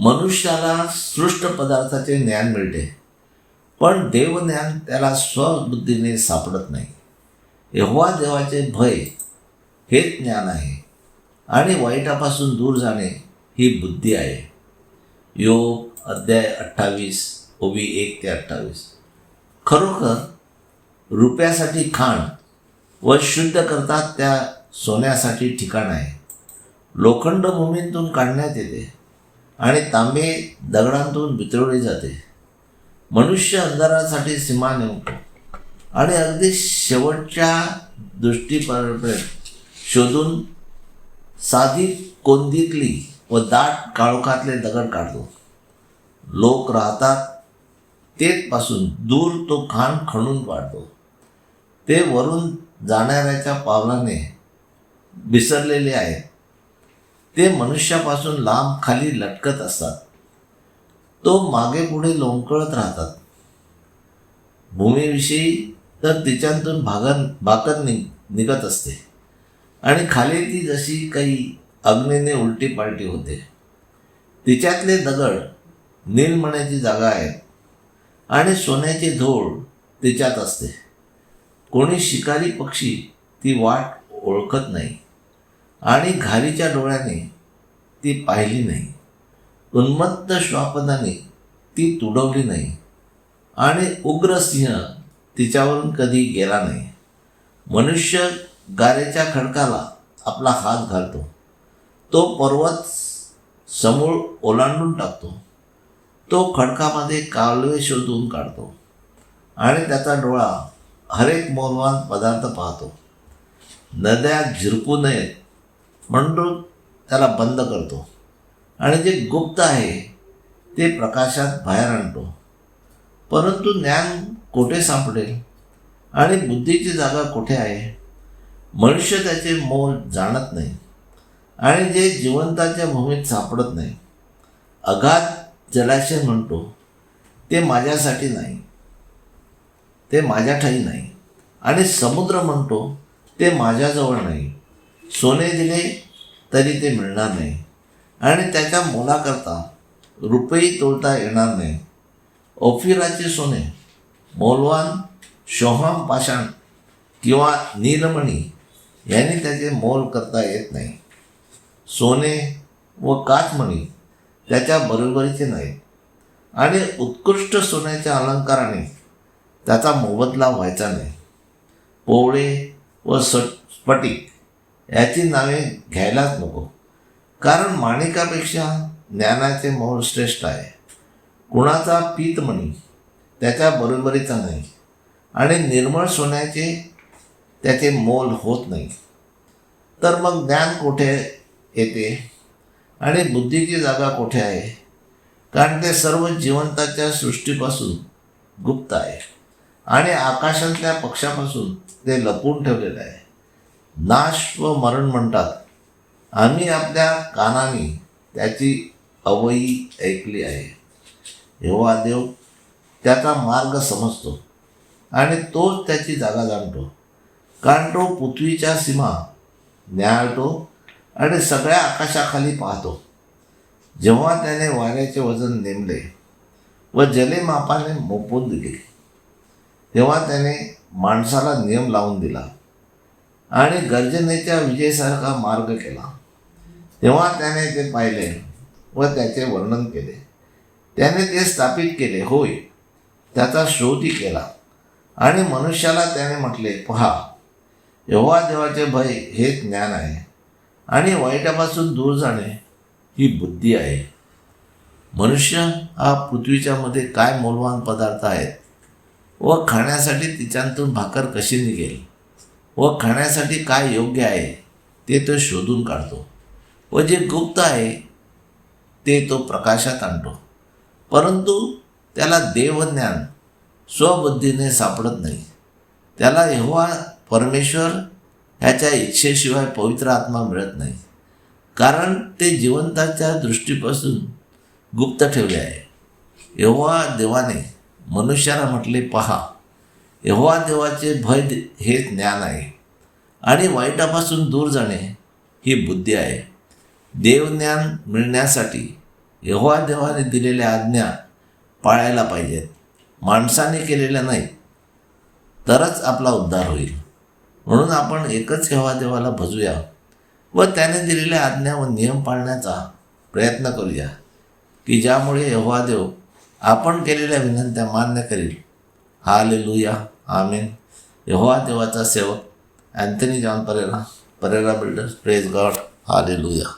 मनुष्याला सृष्ट पदार्थाचे ज्ञान मिळते. पण देवज्ञान त्याला स्वबुद्धीने सापडत नाही. एव्हा देवाचे भय हेच ज्ञान आहे आणि वाईटापासून दूर जाणे ही बुद्धी आहे. योग अध्याय अठ्ठावीस ओबी एक ते अठ्ठावीस. खरोखर रुपयासाठी खाण व शुद्ध करतात त्या सोन्यासाठी ठिकाण आहे. लोखंड भूमीतून काढण्यात येते. आणि तांबे दगडांतून वितळवले जाते. मनुष्य अंधारासाठी सीमा नेमतो. आणि अगदी शेवटच्या दृष्टीपर्यंत शोधून साधी कोंदीतली व दाट काळोखातले दगड काढतो. लोक राहतात तेथपासून दूर तो खाण खणून पाडतो. ते वरून जाणाऱ्याच्या पावलाने विसरलेले आहेत. ते मनुष्यापासून लांब खाली लटकत असतात. तो मागे पुढे लोंबकळत राहतात. भूमीविषयी तर तिच्यातून भागन भाकत नि निघत असते. आणि खाली ती जशी काही अग्नीने उलटी पालटी होते. तिच्यातले दगड नीलमण्याची जागा आहेत. आणि सोन्याची धूळ तिच्यात असते. कोणी शिकारी पक्षी ती वाट ओळखत नाही. आणि घारीच्या डोळ्याने ती पाहिली नाही. उन्मत्त श्वापदाने ती तुडवली नाही. आणि उग्र सिंह तिच्यावरून कधी गेला नाही. मनुष्य गारेच्या खडकाला आपला हात घालतो. तो पर्वत समूळ ओलांडून टाकतो. तो खडकामध्ये कालवे शोधून काढतो. आणि त्याचा डोळा हरेक मौलवान पदार्थ पाहतो. नद्या झिरपू नयेत. म्हणून त्याला बंद करतो. आणि जे गुप्त आहे ते प्रकाशात बाहेर आणतो. परंतु ज्ञान कोठे सापडेल? आणि बुद्धीची जागा कुठे आहे? मनुष्य त्याचे मोल जाणत नाही. आणि जे जिवंताच्या भूमीत सापडत नाही. अगाध जलाशय म्हणतो ते माझ्यासाठी नाही. ते माझ्या ठाई नाही. आणि समुद्र म्हणतो ते माझ्याजवळ नाही. सोने दिले तरी ते मिळणार नाही. आणि त्याच्या मोलाकरता रुपयी तोडता येणार नाही. ओफिराचे सोने मौलवान शोहम पाषाण किंवा नीलमणी यांनी त्याचे मोल करता येत नाही. सोने व काचमणी त्याच्या बरोबरीचे नाहीत. आणि उत्कृष्ट सोन्याच्या अलंकाराने त्याचा मोबदला व्हायचा नाही. पोवळे व स स्फटिक याची नावे घ्यायलाच नको. कारण माणिकापेक्षा ज्ञानाचे मोल श्रेष्ठ आहे. कुणाचा पीतमणी त्याच्या बरोबरीचा नाही. आणि निर्मळ सोन्याचे त्याचे मोल होत नाही. तर मग ज्ञान कुठे येते? आणि बुद्धीची जागा कुठे आहे? कारण ते सर्व जिवंताच्या सृष्टीपासून गुप्त आहे. आणि आकाशातल्या पक्षापासून ते लपून ठेवलेलं आहे. नाश व मरण म्हणतात. आम्ही आपल्या कानाने त्याची अवयी ऐकली आहे. एव्हा देव त्याचा मार्ग समजतो आणि तोच त्याची जागा जाणतो. कारण तो पृथ्वीच्या सीमा न्याळतो आणि सगळ्या आकाशाखाली पाहतो. जेव्हा त्याने वाऱ्याचे वजन नेमले व जले मापाने मोपून दिले तेव्हा त्याने माणसाला नियम लावून दिला. आणि गर्जनेच्या विजयसारखा मार्ग केला. तेव्हा त्याने ते पाहिले व त्याचे वर्णन केले. त्याने ते स्थापित केले. होय त्याचा शोधही केला. आणि मनुष्याला त्याने म्हटले पहा यहोवा देवाचे भय हे ज्ञान आहे आणि वाईटापासून दूर जाणे ही बुद्धी आहे. मनुष्य हा पृथ्वीच्या मध्ये काय मौल्यवान पदार्थ आहेत व खाण्यासाठी तिच्यातून भाकर कशी निघेल? व खाण्यासाठी काय योग्य आहे ते तो शोधून काढतो. व जे गुप्त आहे ते तो प्रकाशात आणतो. परंतु त्याला देवज्ञान स्वबुद्धीने सापडत नाही. त्याला यहोवा परमेश्वर ह्याच्या इच्छेशिवाय पवित्र आत्मा मिळत नाही. कारण ते जिवंताच्या दृष्टीपासून गुप्त ठेवले आहे. यहोवा देवाने मनुष्याला म्हटले पहा यहोवा देवाचे भय हे ज्ञान आहे. आणि वाईटापासून दूर जाणे ही बुद्धी आहे. देवज्ञान मिळण्यासाठी यहोवा देवाने दिलेल्या आज्ञा पाळायला पाहिजेत. माणसाने केलेल्या नाही तरच आपला उद्धार होईल. म्हणून आपण एकच यहोवा देवाला भजूया व त्याने दिलेल्या आज्ञा व नियम पाळण्याचा प्रयत्न करूया की ज्यामुळे यहोवा देव आपण केलेल्या विनंत्या मान्य करील. हाले लुया आमेन यहोवा देवाचा सेवक Anthony John Pereira Pereira builder praise God hallelujah